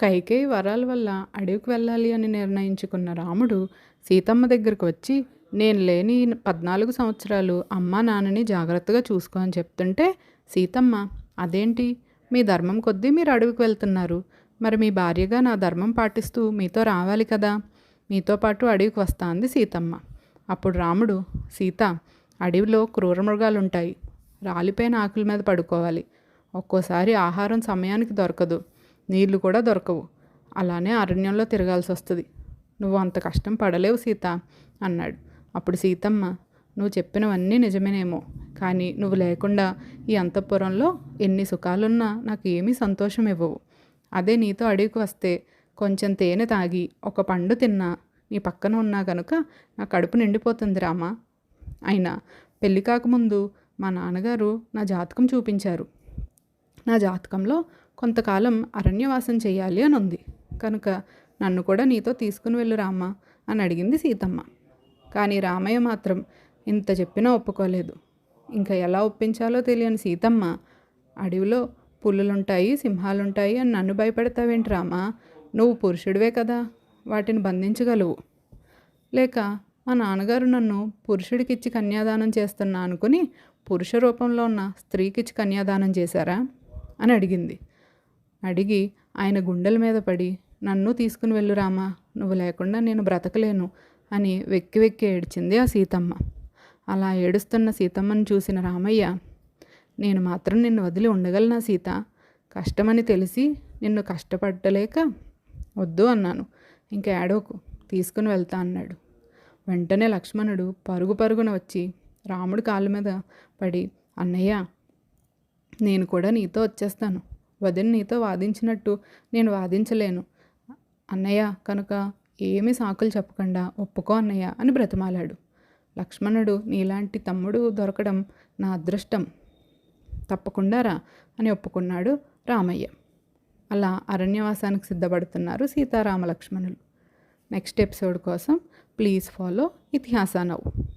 కైకేయి వరాల వల్ల అడవికి వెళ్ళాలి అని నిర్ణయించుకున్న రాముడు సీతమ్మ దగ్గరకు వచ్చి నేను లేని పద్నాలుగు సంవత్సరాలు అమ్మా నాన్నని జాగ్రత్తగా చూసుకో అని చెప్తుంటే సీతమ్మ అదేంటి? మీ ధర్మం కొద్దీ మీరు అడవికి వెళ్తున్నారు. మరి మీ భార్యగా నా ధర్మం పాటిస్తూ మీతో రావాలి కదా? మీతో పాటు అడవికి వస్తా అంది సీతమ్మ. అప్పుడు రాముడు సీత అడవిలో క్రూర మృగాలు ఉంటాయి రాలిపోయిన ఆకుల మీద పడుకోవాలి. ఒక్కోసారి ఆహారం సమయానికి దొరకదు. నీళ్ళు కూడా దొరకవు. అలానే అరణ్యంలో తిరగాల్సి వస్తుంది. నువ్వు అంత కష్టం పడలేవు సీత అన్నాడు. అప్పుడు సీతమ్మ నువ్వు చెప్పినవన్నీ నిజమేనేమో కానీ నువ్వు లేకుండా ఈ అంతఃపురంలో ఎన్ని సుఖాలున్నా నాకు ఏమీ సంతోషం ఇవ్వవు. అదే నీతో అడవికి వస్తే కొంచెం తేనె తాగి ఒక పండు తిన్నా నీ పక్కన ఉన్నా కనుక నా కడుపు నిండిపోతుంది రామా. అయినా పెళ్ళి కాకముందు మా నాన్నగారు నా జాతకం చూపించారు. నా జాతకంలో కొంతకాలం అరణ్యవాసం చేయాలి అని ఉంది. కనుక నన్ను కూడా నీతో తీసుకుని వెళ్ళు రామ్మ అని అడిగింది సీతమ్మ. కానీ రామయ్య మాత్రం ఇంత చెప్పినా ఒప్పుకోలేదు. ఇంకా ఎలా ఒప్పించాలో తెలియని సీతమ్మ అడవిలో పులులుంటాయి సింహాలుంటాయి అని నన్ను భయపెడతావేంటి రామా? నువ్వు పురుషుడివే కదా వాటిని బంధించగలవు. లేక మా నాన్నగారు నన్ను పురుషుడికిచ్చి కన్యాదానం చేస్తున్నా అనుకుని పురుష రూపంలో ఉన్న స్త్రీకిచ్చి కన్యాదానం చేశారా? అని అడిగింది. అడిగి ఆయన గుండెల మీద పడి నన్ను తీసుకుని వెళ్ళు రామా నువ్వు లేకుండా నేను బ్రతకలేను అని వెక్కి వెక్కి ఏడ్చింది ఆ సీతమ్మ. అలా ఏడుస్తున్న సీతమ్మను చూసిన రామయ్య నేను మాత్రం నిన్ను వదిలి ఉండగలనా సీత? కష్టమని తెలిసి నిన్ను కష్టపడలేక వద్దు అన్నాను. ఇంకా ఏడోకు తీసుకుని వెళ్తా అన్నాడు. వెంటనే లక్ష్మణుడు పరుగు పరుగున వచ్చి రాముడి కాళ్ళ మీద పడి అన్నయ్య నేను కూడా నీతో వచ్చేస్తాను. వదిన నీతో వాదించినట్టు నేను వాదించలేను. అన్నయ్య కనుక ఏమీ సాకులు చెప్పకుండా ఒప్పుకో అన్నయ్య అని బ్రతిమాలాడు. లక్ష్మణుడు నీలాంటి తమ్ముడు దొరకడం నా అదృష్టం. తప్పకుండా రా అని ఒప్పుకున్నాడు రామయ్య. అలా అరణ్యవాసానికి సిద్ధపడుతున్నారు సీతారామ లక్ష్మణులు. నెక్స్ట్ ఎపిసోడ్ కోసం ప్లీజ్ ఫాలో ఇతిహాస నవ్వు